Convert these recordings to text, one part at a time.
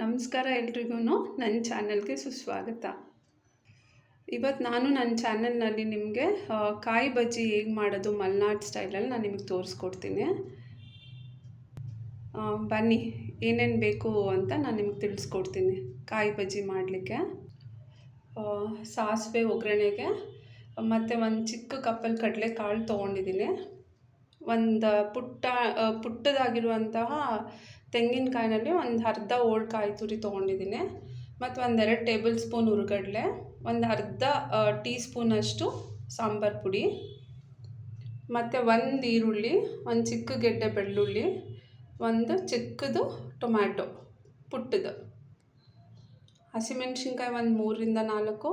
ನಮಸ್ಕಾರ ಎಲ್ರಿಗೂ ನನ್ನ ಚಾನೆಲ್ಗೆ ಸುಸ್ವಾಗತ. ಇವತ್ತು ನಾನು ನನ್ನ ಚಾನಲ್ನಲ್ಲಿ ನಿಮಗೆ ಕಾಯಿ ಬಜ್ಜಿ ಹೇಗೆ ಮಾಡೋದು ಮಲ್ನಾಡ್ ಸ್ಟೈಲಲ್ಲಿ ನಾನು ನಿಮಗೆ ತೋರಿಸ್ಕೊಡ್ತೀನಿ. ಬನ್ನಿ, ಏನೇನು ಬೇಕು ಅಂತ ನಾನು ನಿಮಗೆ ತಿಳಿಸ್ಕೊಡ್ತೀನಿ ಕಾಯಿ ಬಜ್ಜಿ ಮಾಡಲಿಕ್ಕೆ. ಸಾಸಿವೆ ಒಗ್ಗರಣೆಗೆ, ಮತ್ತು ಒಂದು ಚಿಕ್ಕ ಕಪ್ಪಲ್ಲಿ ಕಡಲೆಕಾಳು ತೊಗೊಂಡಿದ್ದೀನಿ ಒಂದು ಪುಟ್ಟ ಪುಟ್ಟದಾಗಿರುವಂತಹ ತೆಂಗಿನಕಾಯಿನಲ್ಲಿ ಒಂದು ಅರ್ಧ ಓಲ್ಡ್ ಕಾಯಿ ತುರಿ ತೊಗೊಂಡಿದ್ದೀನಿ. ಮತ್ತು ಒಂದೆರಡು ಟೇಬಲ್ ಸ್ಪೂನ್ ಹುರ್ಗಡ್ಲೆ ಒಂದು ಅರ್ಧ ಟೀ ಸ್ಪೂನಷ್ಟು ಸಾಂಬಾರು ಪುಡಿ, ಮತ್ತು ಒಂದು ಈರುಳ್ಳಿ, ಒಂದು ಚಿಕ್ಕ ಗೆಡ್ಡೆ ಬೆಳ್ಳುಳ್ಳಿ, ಒಂದು ಚಿಕ್ಕದು ಟೊಮ್ಯಾಟೊ ಪುಟ್ಟದು. ಹಸಿಮೆಣ್ಸಿನ್ಕಾಯಿ ಒಂದು ಮೂರರಿಂದ ನಾಲ್ಕು.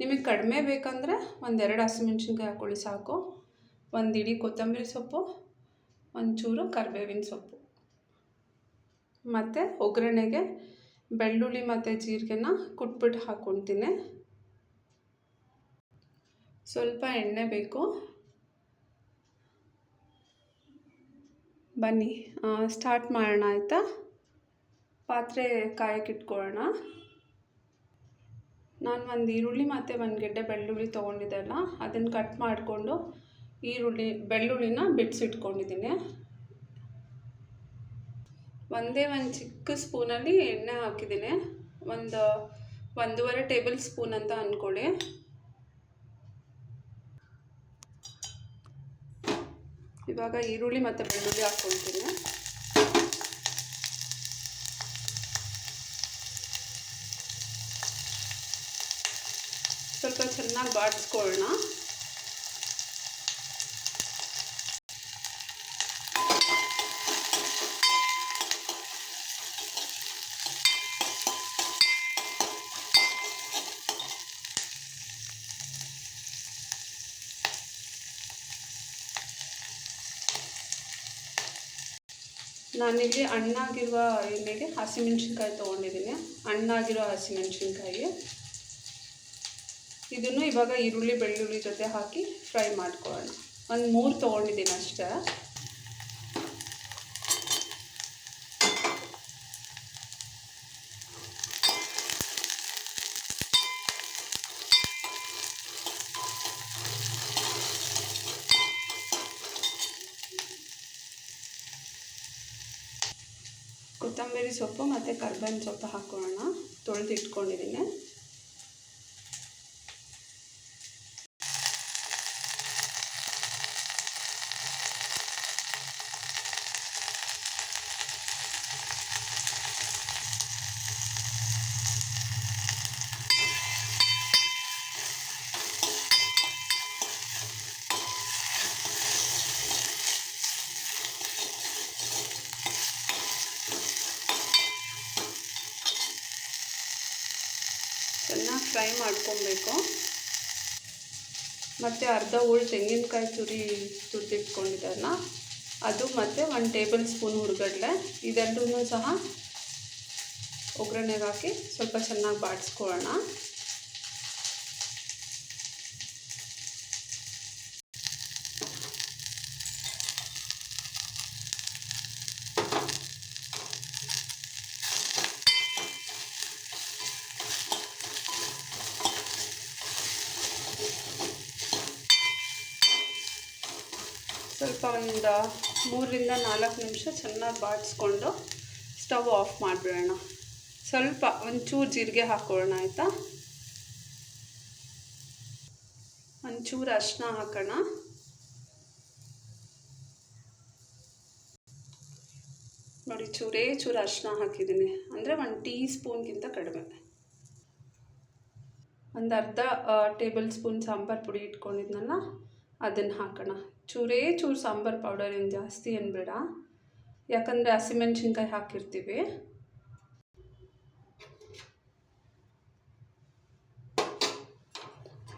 ನಿಮಗೆ ಕಡಿಮೆ ಬೇಕಂದರೆ ಒಂದೆರಡು ಹಸಿಮೆಣ್ಸಿನ್ಕಾಯಿ ಹಾಕ್ಕೊಳ್ಳಿ ಸಾಕು. ಒಂದು ಇಡೀ ಕೊತ್ತಂಬರಿ ಸೊಪ್ಪು ಒಂಚೂರು ಕರಿಬೇವಿನ ಸೊಪ್ಪು. ಮತ್ತು ಒಗ್ಗರಣೆಗೆ ಬೆಳ್ಳುಳ್ಳಿ ಮತ್ತು ಜೀರಿಗೆನ ಕುಟ್ಬಿಟ್ಟು ಹಾಕ್ಕೊತೀನಿ. ಸ್ವಲ್ಪ ಎಣ್ಣೆ ಬೇಕು. ಬನ್ನಿ ಸ್ಟಾರ್ಟ್ ಮಾಡೋಣ ಆಯಿತಾ? ಪಾತ್ರೆ ಕಾಯಕ್ಕಿಟ್ಕೊಳ್ಳೋಣ ನಾನು ಒಂದು ಈರುಳ್ಳಿ ಮತ್ತು ಒಂದು ಗೆಡ್ಡೆ ಬೆಳ್ಳುಳ್ಳಿ ತೊಗೊಂಡಿದ್ದೆ ಅಲ್ಲ ಅದನ್ನು ಕಟ್ ಮಾಡಿಕೊಂಡು ಈರುಳ್ಳಿ, ಬೆಳ್ಳುಳ್ಳಿನ ಬಿಡಿಸಿಟ್ಕೊಂಡಿದ್ದೀನಿ ಒಂದೇ ಒಂದು ಚಿಕ್ಕ ಸ್ಪೂನಲ್ಲಿ ಎಣ್ಣೆ ಹಾಕಿದ್ದೀನಿ. ಒಂದು ಒಂದೂವರೆ ಟೇಬಲ್ ಸ್ಪೂನ್ ಅಂತ ಅಂದ್ಕೊಳ್ಳಿ ಇವಾಗ ಈರುಳ್ಳಿ ಮತ್ತು ಬೆಳ್ಳುಳ್ಳಿ ಹಾಕ್ಕೊಳ್ತೀನಿ. ಸ್ವಲ್ಪ ಚೆನ್ನಾಗಿ ಬಾಡಿಸ್ಕೊಳ್ಳೋಣ. ನಾನಿಲ್ಲಿ ಹಣ್ಣಾಗಿರುವ ಎಣ್ಣೆಗೆ ಹಸಿಮೆಣ್ಸಿನ್ಕಾಯಿ ತೊಗೊಂಡಿದ್ದೀನಿ. ಹಣ್ಣಾಗಿರೋ ಹಸಿಮೆಣ್ಸಿನ್ಕಾಯಿ. ಇದನ್ನು ಇವಾಗ ಈರುಳ್ಳಿ, ಬೆಳ್ಳುಳ್ಳಿ ಜೊತೆ ಹಾಕಿ ಫ್ರೈ ಮಾಡ್ಕೊಳ್ಳೋಣ. ಒಂದು ಮೂರು ತೊಗೊಂಡಿದ್ದೀನಿ ಅಷ್ಟೇ. ಕೊತ್ತಂಬರಿ ಸೊಪ್ಪು ಮತ್ತು ಕರ್ಬೇವಿನ ಸೊಪ್ಪು ಹಾಕೋಣ. ತೊಳೆದು ಇಟ್ಕೊಂಡಿದ್ದೀನಿ ಚೆನ್ನಾಗಿ ಫ್ರೈ ಮಾಡ್ಕೊಬೇಕು. ಮತ್ತು ಅರ್ಧ ಉಳ್ಳು ತೆಂಗಿನಕಾಯಿ ತುರಿ ತುರಿದಿಟ್ಕೊಂಡಿದ್ದಲ್ಲ ಅದು ಮತ್ತು ಒಂದು ಟೇಬಲ್ ಸ್ಪೂನ್ ಹುರ್ಗಡ್ಲೆ. ಇದೆರಡೂ ಸಹ ಒಗ್ಗರಣೆಗೆ ಹಾಕಿ ಸ್ವಲ್ಪ ಚೆನ್ನಾಗಿ ಬಾಡಿಸ್ಕೊಳ್ಳೋಣ ಸ್ವಲ್ಪ ಒಂದು ಮೂರರಿಂದ ನಾಲ್ಕು ನಿಮಿಷ ಚೆನ್ನಾಗಿ ಬಾಡಿಸ್ಕೊಂಡು ಸ್ಟವ್ ಆಫ್ ಮಾಡಿಬಿಡೋಣ. ಸ್ವಲ್ಪ ಒಂಚೂರು ಜೀರಿಗೆ ಹಾಕ್ಕೊಳ್ಳೋಣ ಆಯಿತಾ? ಒಂಚೂರು ಅರಿಶಿನ ಹಾಕೋಣ. ನೋಡಿ, ಚೂರೇ ಚೂರು ಅರಿಶಿನ ಹಾಕಿದ್ದೀನಿ. ಅಂದರೆ ಒಂದು ಟೀ ಸ್ಪೂನ್ಗಿಂತ ಕಡಿಮೆ. ಒಂದು ಅರ್ಧ ಟೇಬಲ್ ಸ್ಪೂನ್ ಸಾಂಬಾರು ಪುಡಿ ಇಟ್ಕೊಂಡಿದ್ನಲ್ಲ? ಅದನ್ನು ಹಾಕೋಣ. ಚೂರೇ ಚೂರು ಸಾಂಬಾರು ಪೌಡರ್ ಏನು ಜಾಸ್ತಿ ಏನು ಬೇಡ. ಯಾಕಂದರೆ ಹಸಿಮೆಣ್ಸಿನ್ಕಾಯಿ ಹಾಕಿರ್ತೀವಿ.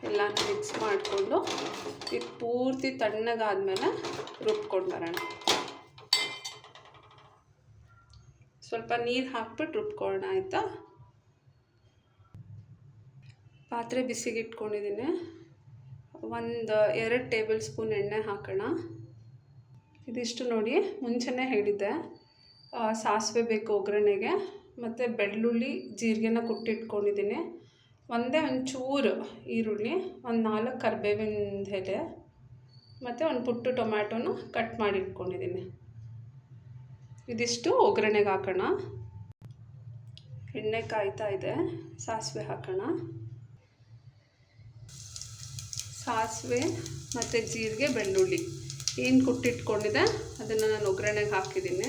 ಎಲ್ಲ ಮಿಕ್ಸ್ ಮಾಡಿಕೊಂಡು ಇದು ಪೂರ್ತಿ ತಣ್ಣಗಾದ್ಮೇಲೆ ರುಬ್ಕೊಂಡು ಬರೋಣ. ಸ್ವಲ್ಪ ನೀರು ಹಾಕ್ಬಿಟ್ಟು ರುಬ್ಕೊಳ್ಳೋಣ, ಆಯಿತಾ? ಪಾತ್ರೆ ಬಿಸಿಗೆ ಇಟ್ಕೊಂಡಿದ್ದೀನಿ ಒಂದು ಎರಡು ಟೇಬಲ್ ಸ್ಪೂನ್ ಎಣ್ಣೆ ಹಾಕೋಣ. ಇದಿಷ್ಟು ನೋಡಿ, ಮುಂಚೆನೇ ಹೇಳಿದ್ದೆ ಸಾಸಿವೆ ಬೇಕು ಒಗ್ಗರಣೆಗೆ, ಮತ್ತು ಬೆಳ್ಳುಳ್ಳಿ ಜೀರಿಗೆನ ಕುಟ್ಟಿಟ್ಕೊಂಡಿದ್ದೀನಿ. ಒಂದೇ ಒಂದು ಈರುಳ್ಳಿ, ಒಂದು ನಾಲ್ಕು ಕರಿಬೇವಿನ ಎಲೆ, ಮತ್ತು ಒಂದು ಪುಟ್ಟು ಟೊಮ್ಯಾಟೊನ ಕಟ್ ಮಾಡಿ ಇಟ್ಕೊಂಡಿದ್ದೀನಿ ಇದಿಷ್ಟು ಒಗ್ಗರಣೆಗೆ ಹಾಕೋಣ. ಎಣ್ಣೆ ಕಾಯ್ತಾ ಇದೆ, ಸಾಸಿವೆ ಹಾಕೋಣ. ಸಾಸಿವೆ ಮತ್ತು ಜೀರಿಗೆ, ಬೆಳ್ಳುಳ್ಳಿ. ಏನು ಕುಟ್ಟಿಟ್ಕೊಂಡಿದೆ ಅದನ್ನು ನಾನು ಒಗ್ಗರಣೆಗೆ ಹಾಕಿದ್ದೀನಿ.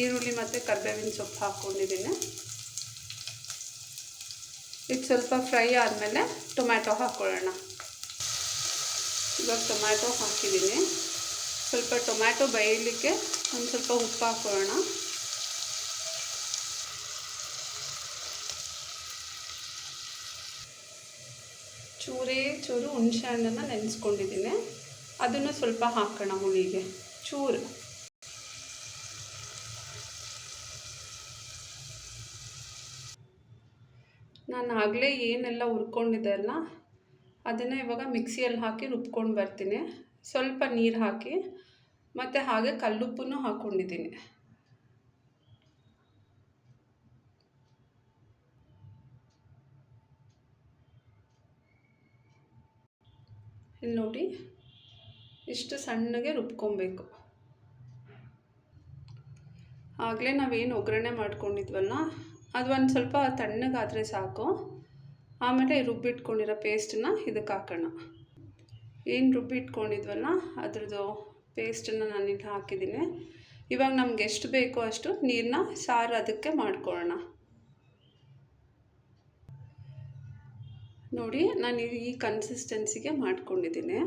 ಈರುಳ್ಳಿ ಮತ್ತು ಕರ್ಬೇವಿನ ಸೊಪ್ಪು ಹಾಕ್ಕೊಂಡಿದ್ದೀನಿ ಇದು ಸ್ವಲ್ಪ ಫ್ರೈ ಆದಮೇಲೆ ಟೊಮ್ಯಾಟೊ ಹಾಕ್ಕೊಳ್ಳೋಣ ಇವಾಗ ಟೊಮ್ಯಾಟೊ ಹಾಕಿದ್ದೀನಿ. ಸ್ವಲ್ಪ ಟೊಮ್ಯಾಟೊ ಬೇಯಲಿಕ್ಕೆ ಒಂದು ಸ್ವಲ್ಪ ಉಪ್ಪು ಹಾಕ್ಕೊಳ್ಳೋಣ ಚೂರೇ ಚೂರು ಹುಣಸೆ ಹಣ್ಣನ್ನು ನೆನೆಸ್ಕೊಂಡಿದ್ದೀನಿ. ಅದನ್ನು ಸ್ವಲ್ಪ ಹಾಕೋಣ ಹುಳಿಗೆ. ಚೂರು. ನಾನು ಆಗಲೇ ಏನೆಲ್ಲ ಹುರ್ಕೊಂಡಿದ್ದೆ ಅಲ್ಲ, ಅದನ್ನು ಇವಾಗ ಮಿಕ್ಸಿಯಲ್ಲಿ ಹಾಕಿ ರುಬ್ಕೊಂಡು ಬರ್ತೀನಿ. ಸ್ವಲ್ಪ ನೀರು ಹಾಕಿ, ಮತ್ತು ಹಾಗೆ ಕಲ್ಲುಪ್ಪನ್ನು ಹಾಕ್ಕೊಂಡಿದ್ದೀನಿ ಇಲ್ಲಿ ನೋಡಿ, ಇಷ್ಟು ಸಣ್ಣಗೆ ರುಬ್ಕೊಬೇಕು. ಆಗಲೇ ನಾವೇನು ಒಗ್ಗರಣೆ ಮಾಡ್ಕೊಂಡಿದ್ವಲ್ಲ, ಅದು ಒಂದು ಸ್ವಲ್ಪ ತಣ್ಣಗಾದರೆ ಸಾಕು. ಆಮೇಲೆ ರುಬ್ಬಿಟ್ಕೊಂಡಿರೋ ಪೇಸ್ಟನ್ನ ಇದಕ್ಕೆ ಹಾಕೋಣ. ಏನು ರುಬ್ಬಿಟ್ಕೊಂಡಿದ್ವಲ್ಲ, ಅದ್ರದ್ದು ಪೇಸ್ಟನ್ನು ನಾನಿಲ್ಲಿ ಹಾಕಿದ್ದೀನಿ. ಇವಾಗ ನಮ್ಗೆ ಎಷ್ಟು ಬೇಕೋ ಅಷ್ಟು ನೀರನ್ನ ಸಾರು ಅದಕ್ಕೆ ಮಾಡ್ಕೊಳ್ಳೋಣ. ನೋಡಿ, ನಾನು ಈ ಕನ್ಸಿಸ್ಟೆನ್ಸಿಗೆ ಮಾಡ್ಕೊಂಡಿದ್ದೀನಿ.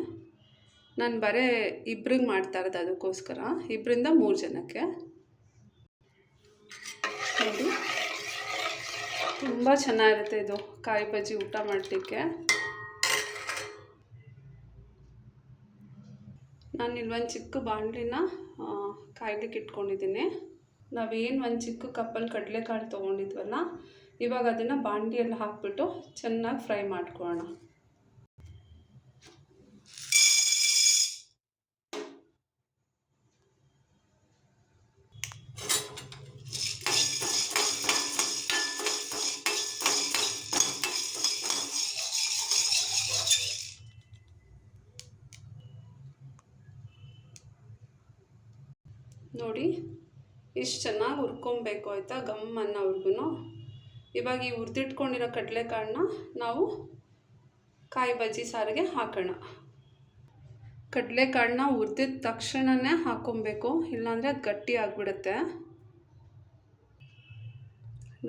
ನಾನು ಬರೀ ಇಬ್ರಿಗೆ ಮಾಡ್ತಾ ಇರೋದು ಅದಕ್ಕೋಸ್ಕರ. ಇಬ್ಬರಿಂದ ಮೂರು ಜನಕ್ಕೆ. ನೋಡಿ. ತುಂಬ ಚೆನ್ನಾಗಿರುತ್ತೆ ಇದು ಕಾಯಿ ಬಜ್ಜಿ ಊಟ ಮಾಡಲಿಕ್ಕೆ. ನಾನು ಇಲ್ಲಿ ಒಂದು ಚಿಕ್ಕ ಬಾಣಲಿನ ಕಾಯ್ಲಿಕ್ಕೆ ಇಟ್ಕೊಂಡಿದ್ದೀನಿ. ನಾವೇನು ಒಂದು ಚಿಕ್ಕ ಕಪ್ಪಲ್ಲಿ ಕಡಲೆಕಾಳು ತೊಗೊಂಡಿದ್ವಲ್ಲ ಇವಾಗ ಅದನ್ನು ಬಾಂಡಿಯಲ್ಲಿ ಹಾಕ್ಬಿಟ್ಟು ಚೆನ್ನಾಗಿ ಫ್ರೈ ಮಾಡ್ಕೊಳ್ಳೋಣ. ನೋಡಿ ಇಷ್ಟು ಚೆನ್ನಾಗಿ ಹುರ್ಕೊಬೇಕು ಆಯಿತಾ ಗಮ್ ಅನ್ನೋವರೆಗೂ ಇವಾಗ ಈ ಹುರಿದಿಟ್ಕೊಂಡಿರೋ ಕಡಲೆಕಾಳನ್ನ ನಾವು ಕಾಯಿ ಬಜ್ಜಿ ಸಾರಿಗೆ ಹಾಕೋಣ. ಕಡಲೆಕಾಳನ್ನ ಹುರಿದಿದ ತಕ್ಷಣವೇ ಹಾಕ್ಕೊಬೇಕು ಇಲ್ಲಾಂದರೆ ಗಟ್ಟಿ ಆಗಿಬಿಡುತ್ತೆ.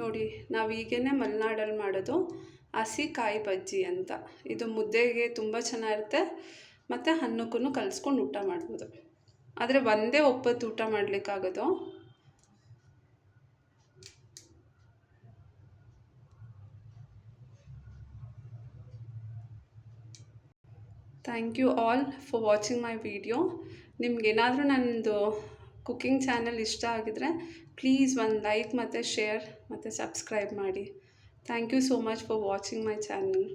ನೋಡಿ, ನಾವು ಈಗೇನೆ ಮಲೆನಾಡಲ್ಲಿ ಮಾಡೋದು ಹಸಿ ಕಾಯಿ ಬಜ್ಜಿ ಅಂತ. ಇದು ಮುದ್ದೆಗೆ ತುಂಬ ಚೆನ್ನಾಗಿರುತ್ತೆ, ಮತ್ತು ಅನ್ನಕ್ಕೂ ಕಲಿಸ್ಕೊಂಡು ಊಟ ಮಾಡ್ಬೋದು. ಆದರೆ ಒಂದೇ ಒಪ್ಪತ್ತು ಊಟ ಮಾಡಲಿಕ್ಕಾಗೋದು. Thank you all for watching my video. ನಿಮಗೇನಾದರೂ ನನ್ನದು ಕುಕ್ಕಿಂಗ್ ಚಾನಲ್ ಇಷ್ಟ ಆಗಿದ್ರೆ ಪ್ಲೀಸ್ ಒಂದು ಲೈಕ್ ಮತ್ತು ಶೇರ್ ಮತ್ತು ಸಬ್ಸ್ಕ್ರೈಬ್ ಮಾಡಿ. Thank you so much for watching my channel.